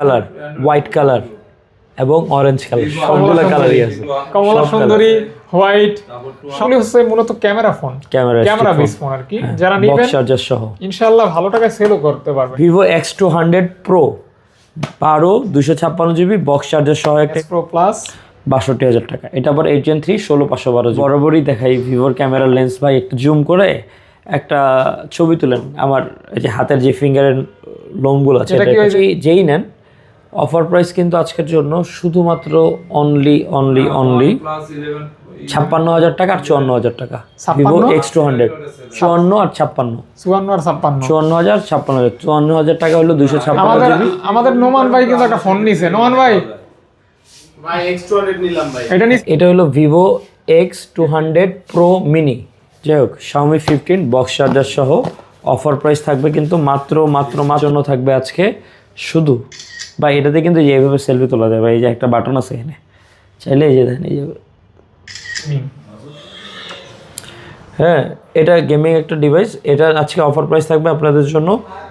Colour white colour এবং orange colour সবগুলো কালারই আছে। কমলা সুন্দরী হোয়াইট সবই হচ্ছে মূলত camera phone. Camera camera base phone আর কি। যারা বক্স চার্জার সহ। ইনশাআল্লাহ ভালো টাকায় সেলও করতে পারবে হান্ড্রেড প্রো বারো দুশো ছাপ্পান্ন জিবি বক্স চার্জার সহ একটা প্রো প্লাস বাষট্টি হাজার টাকা। এটা আবার এইট জেন থ্রি ষোলো পাঁচশো বারো বরাবরই দেখাই ভিভোর ক্যামেরার লেন্স ভাই একটু জুম করে একটা ছবি তুলেন। আমার যে হাতের যে ফিঙ্গারের লোমগুলো আছে যেই নেন অফার প্রাইস কিন্তু আজকের জন্য শুধুমাত্র অনলি অনলি অনলি ছাপ্পান্ন হাজার টাকা আর চুয়ান্ন হাজার টাকা। ভিভো এক্স টু হান্ড্রেড চুয়ান্ন আর ছাপ্পান্ন। চুয়ান্ন আর ছাপ্পান্ন। চুয়ান্ন হাজার ছাপ্পান্ন হাজার। চুয়ান্ন হাজার টাকা হলো দুশো ছাপ্পান্ন আমাদের জিবি। আমাদের নোমান ভাই কিন্তু একটা ফোন নিছে। নোমান ভাই। এটা হলো Vivo X two hundred Pro mini যাই হোক শাওমি ফিফটিন বক্স চার্জার সহ অফার প্রাইস থাকবে কিন্তু মাত্র মাত্র মাত্র জন্য থাকবে আজকে শুধু বা এটাতে কিন্তু এই যে এইভাবে সেলফি তোলা যায় বা এই যে একটা বাটন আছে এখানে চাইলে এই যে দেখেন এই যে হ্যাঁ এটা গেমিং একটা ডিভাইস এটা আজকে অফার প্রাইস থাকবে আপনাদের জন্য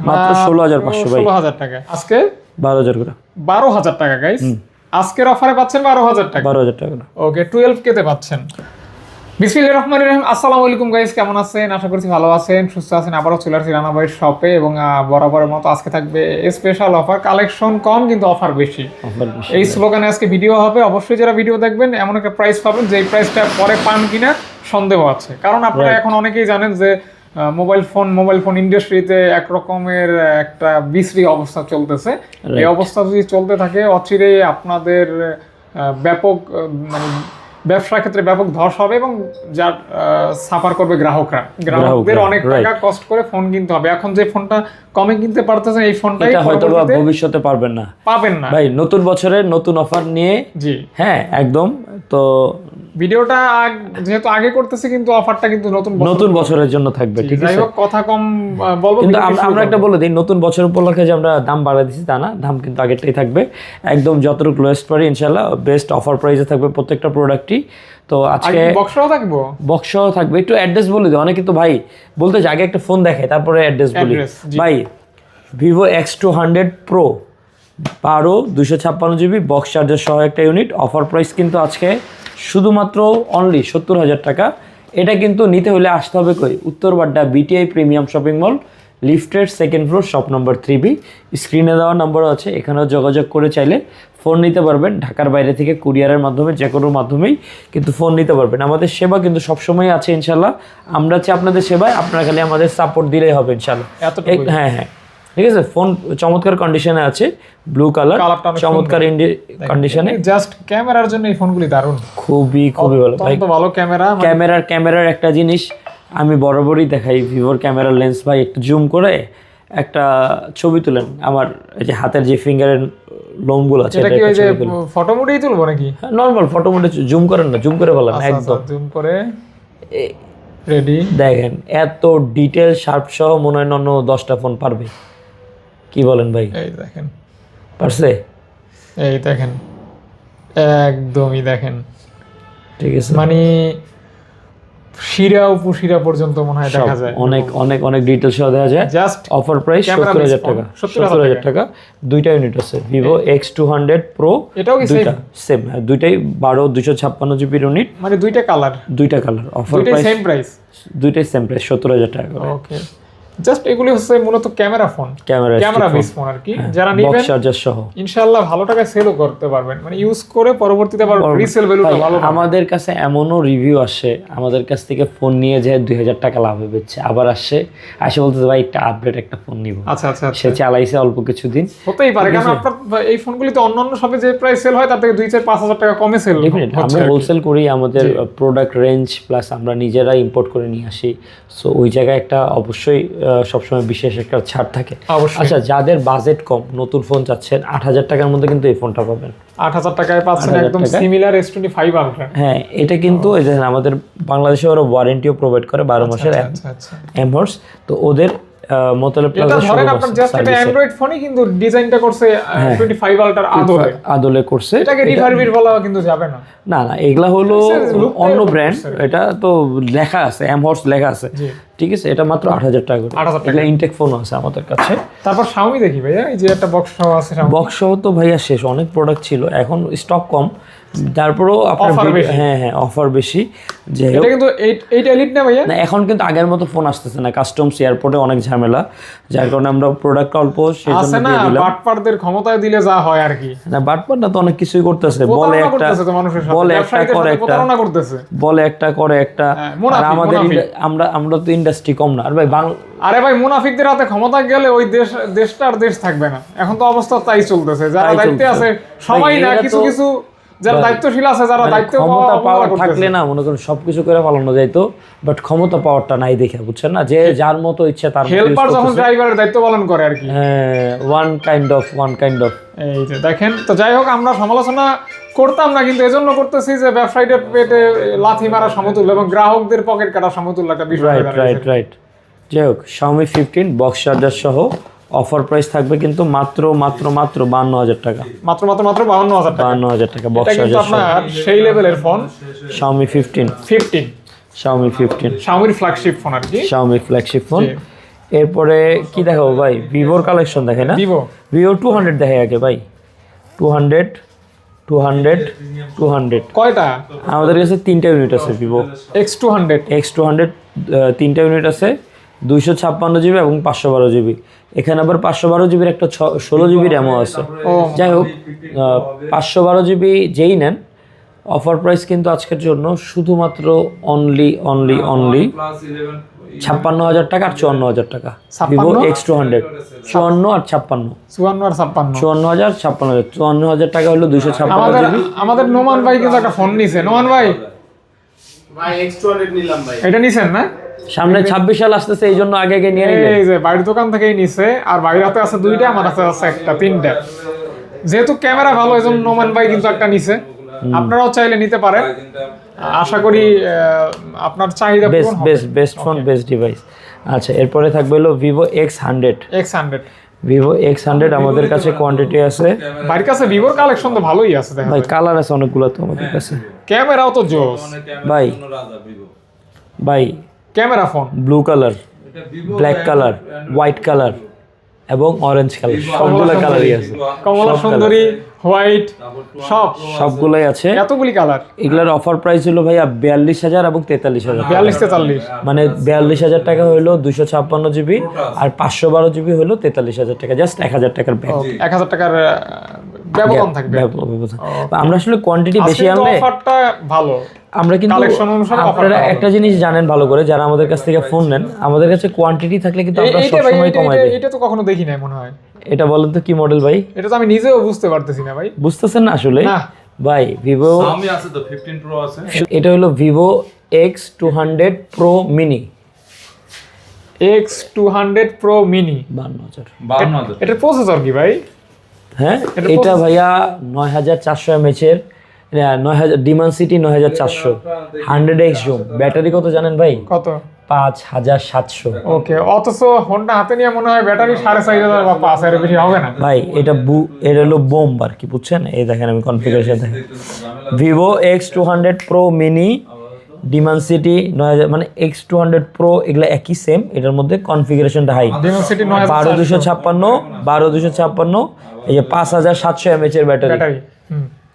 মাত্র ষোলো হাজার পাঁচশো ভাই। ষোলো হাজার টাকা। আজকে বারো হাজার করে। বারো হাজার টাকা গাইস আজকের অফারে পাচ্ছেন বারো হাজার টাকা। বারো হাজার টাকা। ওকে টুয়েলভ কেতে পাচ্ছেন। বিসমিল্লাহির রহমানির রহিম। আসসালামু আলাইকুম গাইস কেমন আছেন? আশা করছি ভালো আছেন সুস্থ আছেন আবারও চলে আসছি রানা ভাইয়ের শপে এবং বরাবরের মতো আজকে থাকবে স্পেশাল অফার কালেকশন কম কিন্তু অফার বেশি। এই স্লোগানে আজকে ভিডিও হবে অবশ্যই যারা ভিডিও দেখবেন এমন একটা প্রাইস পাবেন যে প্রাইসটা পরে পান কিনা সন্দেহ আছে। কারণ আপনারা এখন অনেকেই জানেন যে মোবাইল ফোন মোবাইল ফোন ইন্ডাস্ট্রিতে এক রকমের একটা বিশ্রী অবস্থা চলতেছে। এই অবস্থা যদি চলতে থাকে অচিরেই আপনাদের ব্যাপক মানে ব্যবসার ক্ষেত্রে ব্যাপক ধস হবে এবং যার সাফার করবে গ্রাহকরা। গ্রাহকদের অনেক টাকা কষ্ট করে ফোন কিনতে হবে। এখন যে ফোনটা কমে কিনতে পারতেছেন এই ফোনটাই হয়তো ভবিষ্যতে পারবেন না। পাবেন না। ভাই নতুন বছরের নতুন অফার নিয়ে জি। হ্যাঁ একদম। তো ভিডিওটা যেহেতু আগে করতেছি কিন্তু অফারটা কিন্তু নতুন নতুন বছরের জন্য থাকবে ঠিক আছে? কথা কম বলব কিন্তু আমরা একটা বলে দিই নতুন বছর উপলক্ষে যে আমরা দাম বাড়াই দিচ্ছি তা না দাম কিন্তু আগেরটাই থাকবে। একদম যতটুকু লোয়েস্ট পারি ইনশাল্লাহ বেস্ট অফার প্রাইসে থাকবে প্রত্যেকটা প্রোডাক্টই তো আজকে বক্সও থাকব? বক্স থাকবে একটু অ্যাড্রেস বলে দিই অনেকে তো ভাই বলতে যে আগে একটা ফোন দেখে তারপরে অ্যাড্রেস বলি। ভাই Vivo X two hundred Pro বারো দুশো ছাপ্পান্ন জিবি বক্স চার্জার সহ একটা ইউনিট অফার প্রাইস কিন্তু আজকে শুধুমাত্র অনলি সত্তর হাজার টাকা। এটা কিন্তু নিতে হলে আসতে হবে কই? Uttar Badda BTI premium shopping mall লিফটের second floor shop number three B স্ক্রিনে দেওয়া নাম্বারও আছে এখানেও যোগাযোগ করে চাইলে ফোন নিতে পারবেন। ঢাকার বাইরে থেকে কুরিয়ারের মাধ্যমে যে কোনো মাধ্যমেই কিন্তু ফোন নিতে পারবেন। আমাদের সেবা কিন্তু সবসময় আছে ইনশাল্লাহ আমরা আছি আপনাদের সেবায় আপনারা খালি আমাদের সাপোর্ট দিলেই হবে ইনশাল্লাহ হ্যাঁ হ্যাঁ। ঠিক আছে? ফোন চমৎকার কন্ডিশনে আছে ব্লু কালার চমৎকার কন্ডিশনে জাস্ট ক্যামেরার জন্য এই ফোনগুলি দারুণ। খুবই খুবই ভালো। ভাই ভালো ক্যামেরা ক্যামেরার ক্যামেরার একটা জিনিস আমি বরাবরই দেখাই ভিভোর ক্যামেরার লেন্স ভাই একটু জুম করে একটা ছবি তুলেন। আমার এই যে হাতের যে ফিঙ্গারের লোমগুলো আছে এটা কি ওই যে ফটো মোডেই তুলবো নাকি? নর্মাল ফটো মোডে জুম করেন না জুম করে বলেন একদম। জুম করে। রেডি দেখেন এত ডিটেল শার্প সহ মনে হয় অন্য দশটা ফোন পারবে। কি বলেন ভাই? এই দেখেন। পারছে? এই দেখেন। একদমই দেখেন। ঠিক আছে। মানে শিরা উপশিরা পর্যন্ত মনে হয় দেখা যায়। অনেক অনেক অনেক ডিটেল সহ দেওয়া যায়। জাস্ট অফার প্রাইস সত্তর হাজার টাকা 70,000 সত্তর হাজার টাকা। দুইটা ইউনিট আছে Vivo X two hundred Pro এটাও কি দুইটা সেম হ্যাঁ দুইটাই বারো দুশো ছাপ্পান্ন জিবির ইউনিট মানে দুইটা কালার দুইটা কালার অফার দুইটাই প্রাইস সেম প্রাইস দুইটাই সেম প্রাইস সত্তর হাজার টাকা ওকে জাস্ট এগুলি হচ্ছে মূলত camera phone. Camera camera base phone আর কি যারা বক্স নিবেন চার্জার সহ। ইনশাআল্লাহ ভালো টাকায় সেলও করতে পারবেন। মানে ইউজ করে পরবর্তীতে আবার রিসেল ভ্যালুটা ভালো। আমাদের কাছে এমনও রিভিউ আসে আমাদের কাছ থেকে ফোন নিয়ে যায় দুই হাজার টাকা লাভে বেচছে আবার আসে আসে বলতে ভাই একটা আপডেট একটা ফোন নিব। আচ্ছা আচ্ছা আচ্ছা। সে চালাইছে অল্প কিছুদিন। হতেই পারে কারণ আপনার এই ফোনগুলিতে অন্যান্য শপে যে প্রাইস সেল হয় তার থেকে দুই চার পাঁচ হাজার টাকা কমে সেল আমরা হোলসেল করি আমাদের প্রোডাক্ট রেঞ্জ প্লাস আমরা নিজেরা ইম্পোর্ট করে নিয়ে আসি। সো ওই জায়গায় একটা অবশ্যই সবসময় বিশেষ একটা ছাড় থাকে। আচ্ছা যাদের বাজেট কম নতুন ফোন চাচ্ছেন আট হাজার টাকার মধ্যে কিন্তু এই ফোনটা পাবেন। আট হাজার টাকায় পাচ্ছেন একদম similar S twenty five Ultra হ্যাঁ এটা কিন্তু আমাদের বাংলাদেশে ওরা ওয়ারেন্টিও প্রোভাইড করে বারো মাসের আচ্ছা আচ্ছা। এমহর্স তো ওদের মতলব এটা ধরেন আপনার জাস্ট একটা অ্যান্ড্রয়েড ফোনই কিন্তু ডিজাইনটা করছে। টোয়েন্টি ফাইভ আলট্রার আদলে। আদলে করছে। এটাকে রিভারবির বলা কিন্তু যাবে না। না না এগুলা হলো অন্য ব্র্যান্ড এটা তো লেখা আছে এমহর্স লেখা আছে। ঠিক আছে? এটা মাত্র আট হাজার টাকা করে। 8,000 টাকা। এগুলো ইনটেক ফোন আছে আমাদের কাছে। তারপর শাওমি দেখি ভাইয়া এই যে একটা বক্স সহ আছে। বক্স সহ তো ভাইয়া শেষ অনেক প্রোডাক্ট ছিল। এখন স্টক কম। তারপরেও আপনার। হ্যাঁ হ্যাঁ অফার বেশি। যে এটা কিন্তু এইট এলিট না ভাইয়া? না এখন কিন্তু আগের মতো ফোন আসতেছে না। কাস্টমস এয়ারপোর্টে অনেক ঝামেলা। যার কারণে আমরা প্রোডাক্ট অল্প সেই জন্য আছে না দিয়ে দিলাম। বাটপারদের ক্ষমতায় দিলে যা হয় আর কি। না বাটপার না তো অনেক কিছুই করতেছে। বলে একটা করতেছে তো মানুষের সাথে। বলে একটা করে একটা বলে একটা করে একটা আর আমাদের আমরা আমরা তো ইন্ডাস্ট্রি কম না। আর ভাই বাংলা আরে ভাই মুনাফিকদের হাতে ক্ষমতা গেলে ওই দেশ দেশটা আর দেশ থাকবে না। এখন তো অবস্থা তাই চলতেছে। যারা দায়িত্বে আছে সবাই না কিছু কিছু যারা দায়িত্বশীল আছে যারা মানে দায়িত্ব ক্ষমতা পাওয়ার থাকলে না মনে করেন সবকিছু করে পালানো যাইতো বাট ক্ষমতা পাওয়ারটা নাই দেখে বুঝছেন না? যে যার মতো ইচ্ছা তার হেল্পার যখন ড্রাইভারের দায়িত্ব পালন করে আর কি। হ্যাঁ one kind of one kind of এই যে দেখেন তো যাই হোক আমরা সমালোচনা করতাম না কিন্তু এজন্য করতেছি যে ব্যবসায়ীদের পেটে লাথি মারা সমতুল্য এবং গ্রাহকদের পকেট কাটা সমতুল্য একটা বিষয় রাইট রাইট রাইট যাই হোক শাওমি ফিফটিন বক্স চার্জার সহ অফার প্রাইস থাকবে কিন্তু মাত্র মাত্র মাত্র বান্ন হাজার টাকা। মাত্র মাত্র মাত্র বাউন্ন হাজার টাকা। বান্ন হাজার টাকা বক্স চার্জার আপনার সেই লেভেলের phone Xiaomi fifteen fifteen Xiaomi fifteen শাওমির flagship phone আর কি। শাওমি ফ্ল্যাগশিপ ফোন এরপরে কি দেখাবো ভাই? ভিভোর কালেকশন দেখে না? ভিভো ভিভো টু হান্ড্রেড দেখে আগে ভাই। Two hundred two hundred two hundred কয়টা? আমাদের কাছে তিনটা ইউনিট আছে Vivo X two hundred X two hundred তিনটা ইউনিট আছে দুইশো ছাপ্পান্ন জিবি এবং পাঁচশো বারো জিবি এখানে আবার পাঁচশো বারো জিবির একটা ছ- ষোলো জিবি র্যামও আছে। যাই হোক পাঁচশো বারো জিবি যেই নেন অফার প্রাইস কিন্তু আজকের জন্য শুধুমাত্র অনলি অনলি অনলি ছাপ্পান্ন হাজার টাকা আর চুয়ান্ন হাজার টাকা। ভিভো? এক্স টু হান্ড্রেড চুয়ান্ন আর ছাপ্পান্ন। চুয়ান্ন আর ছাপ্পান্ন। চুয়ান্ন হাজার ছাপ্পান্ন হাজার। চুয়ান্ন হাজার টাকা হলো দুইশো ছাপ্পান্ন আমাদের নোমান ভাই কিন্তু একটা ফোন নিছে। নোমান ভাই? এটা নিছেন না? সামনে ছাব্বিশ সাল আসতেছে এই জন্য আগে আগে নিয়ে এই যে বাড়ির দোকান থেকেই নিছে আর বাড়ির হাতে আছে দুইটা আমার হাতে আছে একটা তিনটা। যেহেতু ক্যামেরা ভালো এই জন্য নোমান ভাই কিন্তু একটা নিছে। আপনারাও চাইলে নিতে পারেন। আশা করি আপনার চাহিদা best best best phone best device আচ্ছা এরপরে থাকবে হলো Vivo X hundred X hundred Vivo X hundred আমাদের কাছে কোয়ান্টিটি আছে। বাড়ির কাছে ভিভোর কালেকশন তো ভালোই আছে দেখা ভাই কালার আছে অনেকগুলো তো আমাদের কাছে। ক্যামেরাও তো জোস। ভাই। ভাই camera phone blue colour black colour white colour এবং অরেঞ্জ কালার সবগুলো কালারই আছে। কমলা সুন্দরী হোয়াইট সব। সবগুলোই আছে। এতগুলি কালার। এগুলার অফার প্রাইস হলো ভাইয়া বিয়াল্লিশ হাজার এবং তেতাল্লিশ হাজার। বিয়াল্লিশ তেতাল্লিশ। মানে বিয়াল্লিশ হাজার টাকা হলো দুশো ছাপ্পান্ন জিবি আর পাঁচশো বারো জিবি হলো তেতাল্লিশ হাজার টাকা জাস্ট এক হাজার টাকার ব্যাগ এক হাজার টাকার ব্যবধান থাকবে। আমরা আসলে কোয়ান্টিটি বেশি আনলে অফারটা ভালো। আমরা কিন্তু আপনারা একটা জিনিস জানেন ভালো করে যারা আমাদের কাছ থেকে ফোন নেন আমাদের কাছে কোয়ান্টিটি থাকলে কিন্তু আমরা সবসময় কমাই দিই। এটা তো কখনো দেখি নাই মনে হয়। এটা বলেন তো কি মডেল ভাই? এটা তো আমি নিজেও বুঝতে পারতেছি না ভাই। বুঝতেছেন না আসলে? না। ভাই ভিভো আমি আছে তো 15 প্রো আছে। এটা হলো Vivo X two hundred pro mini X two hundred pro mini বান্ন হাজার। 52000 এটার প্রসেসর কি ভাই? হ্যাঁ? এটা এটা ভাইয়া নয় হাজার চারশো এমএচ এর নয় হাজার ডিমান সিটি নয় হাজার চারশো। হান্ড্রেড এক্স জুম ব্যাটারি কত জানেন ভাই? কত? পাঁচ হাজার সাতশো। ওকে অথচ ফোনটা হাতে নিয়ে মনে হয় ব্যাটারি সাড়ে চার হাজার বা পাঁচ হাজার বেশি হবে না। ভাই এটা বু এটা হলো বোম আর কি বুঝছেন? এই দেখেন আমি কনফিগারেশন দেখেন। Vivo X two hundred pro mini demand সিটি নয় হাজার মানে এক্স টু হান্ড্রেড প্রো এগুলো একই সেম এটার মধ্যে কনফিগারেশনটা হাই ডিমেনসিটি বারো দুশো ছাপ্পান্ন বারো দুশো ছাপ্পান্ন এই যে পাঁচ হাজার সাতশো এমএচ এর ব্যাটারি ব্যাটারি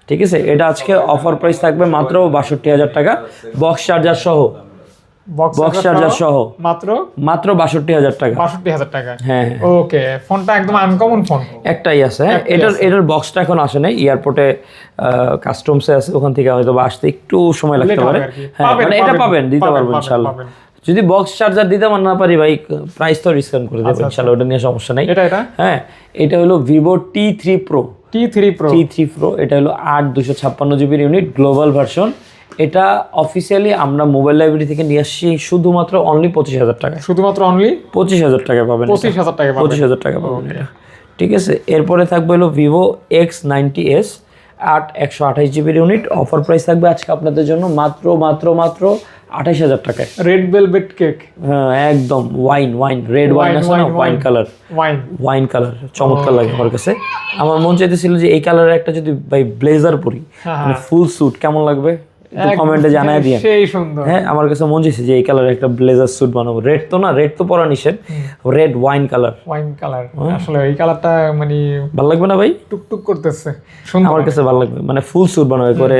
ঠিক আছে? এটা আজকে অফার প্রাইস থাকবে মাত্র বাষট্টি হাজার টাকা বক্স চার্জার সহ। বক্স চার্জার সহ মাত্র? মাত্র বাষট্টি হাজার টাকা। বাষট্টি হাজার টাকা। হ্যাঁ হ্যাঁ। ওকে ফোনটা একদম আনকমন ফোন একটাই আছে। হ্যাঁ এটার এটার বক্সটা এখন আসে নাই। এয়ারপোর্টে কাস্টমসে আছে। ওখান থেকে হয়তো আসতে একটু সময় লাগতে পারে। হ্যাঁ মানে এটা পাবেন, দিতে পারব পাবেন, ইনশাল্লাহ। যদি বক্স চার্জার দিতে না পারি ভাই প্রাইস তো ডিসকাউন্ট করে দেবো ইনশাল্লাহ ওটা নিয়ে সমস্যা নেই। এটা এটা? হ্যাঁ এটা হলো Vivo T three pro T three pro T three pro এটা হলো আট দুশো ছাপ্পান্ন জিবির ইউনিট গ্লোবাল ভার্সন এটা অফিসিয়ালি আমরা মোবাইল লাইব্রেরি থেকে নিয়ে আসছি শুধুমাত্র অনলি পঁচিশ হাজার টাকা শুধুমাত্র অনলি পঁচিশ হাজার টাকা পাবেন। পঁচিশ হাজার টাকা পঁচিশ হাজার টাকা পাবেন এটা। ঠিক আছে এরপরে থাকবে হলো ভিভো এক্স নাইনটি এস আট একশো আঠাশ জিবির ইউনিট অফার প্রাইস থাকবে আজকে আপনাদের জন্য মাত্র মাত্র মাত্র আঠাশ হাজার টাকায়। রেড ভেলভেট কেক হ্যাঁ একদম ওয়াইন ওয়াইন রেড ওয়াইন আছে না? Wine colour wine wine colour চমৎকার লাগে আমার কাছে। আমার মন চাইতেছিল যে এই কালারের একটা যদি ভাই ব্লেজার পরি হ্যাঁ, মানে ফুল স্যুট কেমন লাগবে? কমেন্টে জানাই দিয়ে হ্যাঁ আমার কাছে মন চাইছে যে এই কালার একটা ব্লেজার স্যুট বানাবো। রেড তো না রেড তো পরা নিষেধ। Red wine colour wine colour আসলে এই কালারটা মানে ভালো লাগবে না ভাই? টুকটুক করতেছে। আমার কাছে ভালো লাগবে। মানে ফুল স্যুট বানাবে করে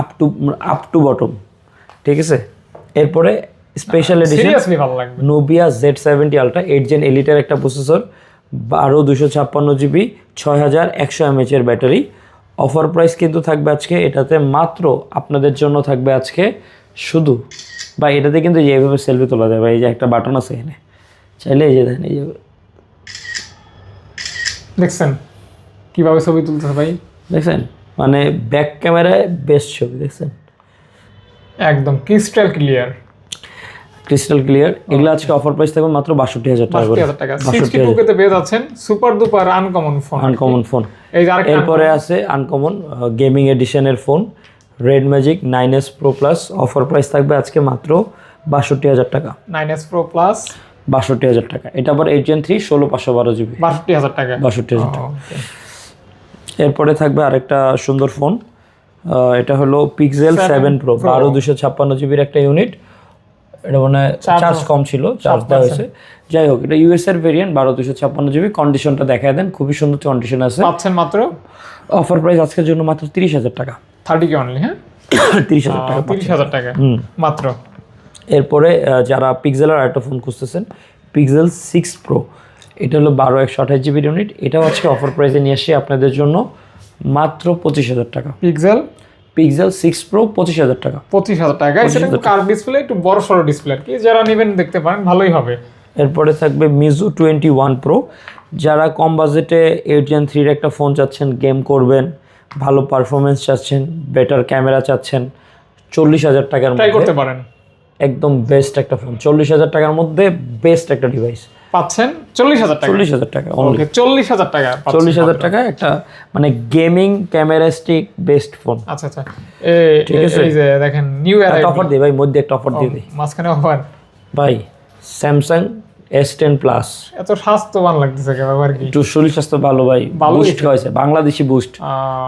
up to up to bottom ঠিক আছে? এরপরে স্পেশাল এডিশন লাগবে। Nubia Z seventy ultra eight gen এলিটার একটা প্রসেসর বারো দুশো ছাপ্পান্ন জিবি ছয় হাজার একশো এমএচ এর ব্যাটারি অফার প্রাইস কিন্তু থাকবে আজকে। এটাতে মাত্র আপনাদের জন্য থাকবে আজকে শুধু। বা এটাতে কিন্তু যেভাবে সেলফি তোলা যাবে এই যে একটা বাটন আছে এখানে। চাইলে এই যে দেখেন এই যে দেখছেন? কীভাবে ছবি তুলতেছে ভাই? দেখছেন? মানে ব্যাক ক্যামেরায় বেস্ট ছবি দেখছেন? একদম ক্রিস্টাল ক্লিয়ার ক্রিস্টাল ক্লিয়ার এগুলো আজকে অফার প্রাইস থাকবে মাত্র বাষট্টি হাজার টাকা সিক্সটি টু পেয়ে যাচ্ছেন super দুপার uncommon phone uncommon phone এরপরে আছে uncommon gaming এডিশনের phone red magic nine S pro plus offer price থাকবে আজকে মাত্র বাষট্টি হাজার টাকা। নাইন এস প্রো প্লাস বাষট্টি হাজার টাকা। এটা আবার এইট জেন থ্রি ষোলো পাঁচশো বারো জিবি বাষট্টি হাজার টাকা। বাষট্টি হাজার টাকা। এরপরে থাকবে আরেকটা সুন্দর ফোন এটা হলো পিক্সেল সেভেন প্রো বারো দুশো ছাপ্পান্ন জিবির একটা ইউনিট এটা মানে Charge চার্জ কম ছিল চার্জ দেওয়া হয়েছে। যাই হোক এটা ইউএস এর ভেরিয়েন্ট বারো দুশো ছাপ্পান্ন জিবি কন্ডিশনটা দেখায় দেন খুবই সুন্দর কন্ডিশন আছে। পাচ্ছেন মাত্র? অফার প্রাইস আজকের জন্য মাত্র তিরিশ হাজার টাকা। থার্টি কে অনলি হ্যাঁ? তিরিশ হাজার টাকা তিরিশ হাজার টাকা মাত্র। এরপরে যারা পিক্সেলের আরেকটা ফোন খুঁজতেছেন পিক্সেল সিক্স প্রো এটা হলো বারো একশো আঠাশ জিবির ইউনিট এটাও আজকে অফার প্রাইসে নিয়ে আসি আপনাদের জন্য মাত্র পঁচিশ হাজার টাকা। পিক্সেল পিক্সেল সিক্স প্রো পঁচিশ হাজার টাকা। পঁচিশ হাজার টাকা। কার ডিসপ্লে একটু বড় সড়ো ডিসপ্লে আর কি। যারা নেবেন দেখতে পারেন ভালোই হবে। এরপরে থাকবে মিজু টোয়েন্টি ওয়ান প্রো যারা কম বাজেটে এইট জেন থ্রির একটা ফোন চাচ্ছেন গেম করবেন ভালো পারফরমেন্স চাচ্ছেন বেটার ক্যামেরা চাচ্ছেন চল্লিশ হাজার টাকার মধ্যে করতে পারেন। একদম বেস্ট একটা ফোন চল্লিশ হাজার টাকার মধ্যে বেস্ট একটা ডিভাইস পাচ্ছেন চল্লিশ হাজার টাকা। চল্লিশ হাজার টাকা ওকে চল্লিশ হাজার টাকা চল্লিশ হাজার টাকা একটা মানে গেমিং ক্যামেরাস্টিক বেস্ট ফোন আচ্ছা আচ্ছা। এই এই যে দেখেন নিউ একটা অফার দিই ভাই মধ্যে অফার দিয়ে দিই মাঝখানে অফার ভাই স্যামসাং এস টেন প্লাস এত স্বাস্থ্যবান লাগতেছে কেন কি? একটু শরীর স্বাস্থ্য ভালো ভাই বুস্ট খাওয়াইছে বাংলাদেশি বুস্ট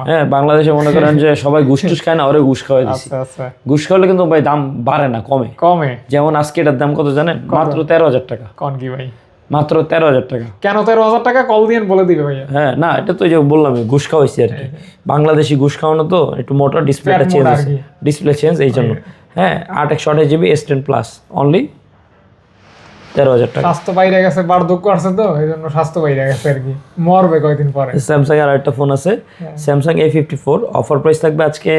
হ্যাঁ বাংলাদেশে মনে করেন যে সবাই ঘুষ টুস খায় না ওরে ঘুষ খাওয়াই দিছি। আচ্ছা আচ্ছা। ঘুষ খাওয়ালে কিন্তু ভাই দাম বাড়ে না কমে। কমে। যেমন আজকে এটার দাম কত জানেন? মাত্র তেরো হাজার টাকা। কোন কি ভাই? মাত্র তেরো হাজার টাকা। কেন তেরো হাজার টাকা? কল দিয়ে বলে দিবে ভাইয়া। হ্যাঁ না এটা তো যে বললাম ঘুষ খাওয়াইছি আর কি। বাংলাদেশি ঘুষ খাওয়ানো তো একটু মোটর ডিসপ্লেটা চেঞ্জ আছে ডিসপ্লে চেঞ্জ এই জন্য। হ্যাঁ আট একশো আঠাশ GB S ten plus only তেরো হাজার টাকা। স্বাস্থ্য বাইরে গেছে বার্ধক্য আসছে তো এই জন্য স্বাস্থ্য বাইরে গেছে আর কি। মরবে কয়দিন পরে। স্যামসাং এর আরেকটা ফোন আছে। Samsung A fifty four offer price থাকবে আজকে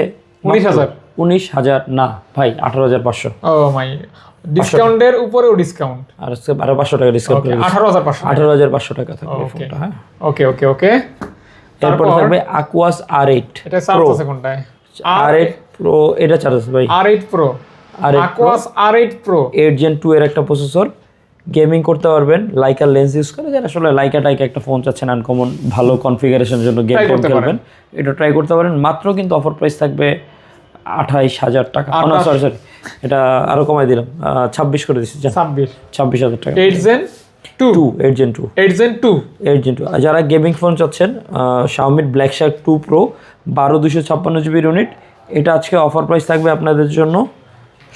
উনিশ হাজার। উনিশ হাজার না ভাই আঠারো হাজার পাঁচশো। ও মাই ডিসকাউন্টের উপরেও ডিসকাউন্ট আর আজকে বারো পাঁচশো টাকা ডিসকাউন্ট আঠারো হাজার পাঁচশো আঠারো হাজার পাঁচশো টাকা থাকবে ফোনটা হ্যাঁ। ওকে ওকে ওকে এরপরে থাকবে আকুয়াস আর এইট এটা চার্জ আছে কোনটায়? আর এইট প্রো এটা চার্জ আছে ভাই। আর এইট প্রো আর Aquos R eight pro eight gen two এর একটা প্রসেসর গেমিং করতে পারবেন। লাইকার লেন্স ইউজ করে। যারা আসলে লাইকা টাইকা একটা ফোন চাচ্ছেন আনকমন ভালো কনফিগারেশনের জন্য গেম করতে খেলবেন এটা ট্রাই করতে পারেন। মাত্র কিন্তু অফার প্রাইস থাকবে আঠাইশ হাজার টাকা। সরি সরি এটা আরও কমাই দিলাম। ছাব্বিশ করে দিচ্ছি ছাব্বিশ। ছাব্বিশ হাজার টাকা। Eight gen two two eight gen two eight gen two eight gen two যারা গেমিং ফোন চাচ্ছেন শাওমির ব্ল্যাক শার্ক টু প্রো বারো দুশো ছাপ্পান্ন জিবির ইউনিট এটা আজকে অফার প্রাইস থাকবে আপনাদের জন্য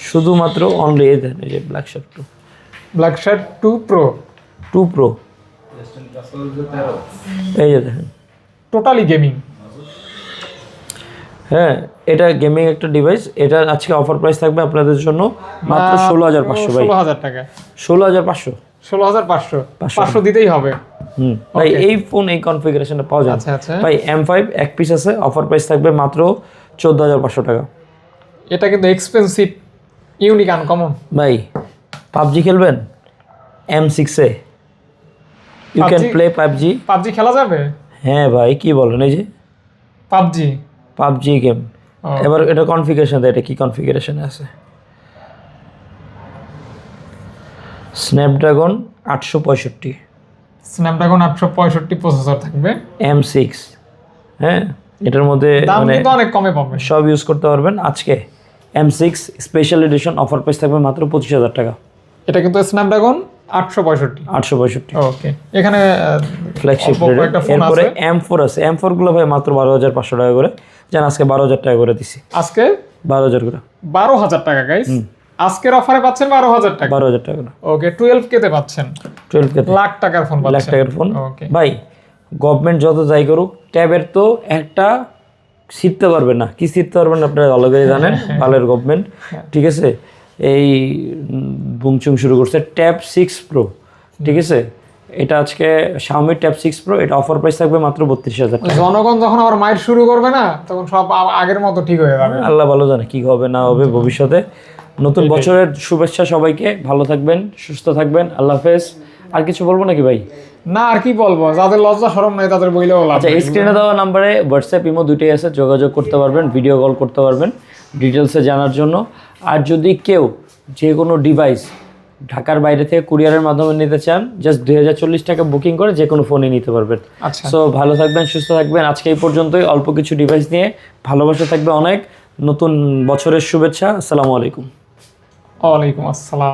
শুধুমাত্র অনলি এই দেন এই যে black shark two black shirt two pro two pro এই যে দেখেন। টোটালি গেমিং হ্যাঁ এটা গেমিং একটা ডিভাইস এটা আজকে অফার প্রাইস থাকবে আপনাদের জন্য মাত্র ষোলো হাজার পাঁচশো ভাই। ষোলো হাজার টাকা। ষোলো হাজার পাঁচশো? ষোলো হাজার পাঁচশো। পাঁচশো। দিতেই হবে। হুম ভাই এই ফোন এই কনফিগারেশনটা পাওয়া যায়। আচ্ছা আচ্ছা। ভাই এম ফাইভ এক পিস আছে অফার প্রাইস থাকবে মাত্র চোদ্দ হাজার পাঁচশো টাকা। এটা কিন্তু এক্সপেন্সিভ ইউনিক আনকমন ভাই পাবজি খেলবেন? এম সিক্সে you can play PUBG. PUBG খেলা যাবে? হ্যাঁ ভাই কি বলেন এই যে? পাবজি। PUBG game. এবার এটা কনফিগারেশন দেয় এটা কি কনফিগারেশনে আছে? স্ন্যাপড্রাগন আটশো পঁয়ষট্টি। স্ন্যাপড্রাগন আটশো পঁয়ষট্টি প্রসেসর থাকবে। এম সিক্স হ্যাঁ এটার মধ্যে মানে অনেক কমে পাবে। সব ইউজ করতে পারবেন। আজকে M six special edition offer price থাকবে মাত্র পঁচিশ হাজার টাকা। এটা কিন্তু স্ন্যাপড্রাগন আটশো পঁয়ষট্টি। আটশো পঁয়ষট্টি। ওকে এখানে ফ্ল্যাগশিপ ফোন আছে। এম ফোর আছে। এম ফোরগুলো ভাই মাত্র বারো হাজার পাঁচশো টাকা করে। যেন আজকে বারো হাজার টাকা করে দিছি। আজকে? বারো হাজার করে। বারো হাজার টাকা গাইস আজকের অফারে পাচ্ছেন বারো হাজার টাকা। বারো হাজার টাকা ওকে টুয়েলভ কেতে পাচ্ছেন। টুয়েলভ কে লাখ টাকার ফোন লাখ টাকার ফোন ওকে ভাই গভর্নমেন্ট যত যাই করুক ট্যাবের তো একটা শিখতে পারবে না। কি শিখতে পারবেন আপনারা ভালো করে জানেন ভালের গভর্নমেন্ট ঠিক আছে? এই বুংচুং শুরু করছে। ট্যাব সিক্স প্রো ঠিক আছে? এটা আজকে Xiaomi ট্যাব সিক্স প্রো এটা অফার প্রাইস থাকবে মাত্র বত্রিশ হাজার জনগণ যখন আবার মাইট শুরু করবে না তখন সব আগের মতো ঠিক হয়ে যাবে। আল্লাহ ভালো জানে কি হবে না হবে ভবিষ্যতে। নতুন বছরের শুভেচ্ছা সবাইকে ভালো থাকবেন সুস্থ থাকবেন আল্লাহ হাফেজ। আর কিছু বলব নাকি ভাই? না আর কি বলব যাদের লজ্জা শরম নাই তাদের বইলেও আচ্ছা স্ক্রিনে দেওয়া নাম্বারে হোয়াটসঅ্যাপ ইমো দুটোই আছে যোগাযোগ করতে পারবেন ভিডিও কল করতে পারবেন ডিটেলসে জানার জন্য। আর যদি কেউ যে কোনো ডিভাইস ঢাকার বাইরে থেকে কুরিয়ারের মাধ্যমে নিতে চান জাস্ট দুই হাজার চল্লিশ টাকা বুকিং করে যে কোনো ফোনই নিতে পারবেন। আচ্ছা। সো ভালো থাকবেন সুস্থ থাকবেন। আজকে এই পর্যন্তই। অল্প কিছু ডিভাইস নিয়ে ভালোবাসা থাকবে অনেক। নতুন বছরের শুভেচ্ছা। আসসালামু আলাইকুম। ওয়ালাইকুম আসসালাম।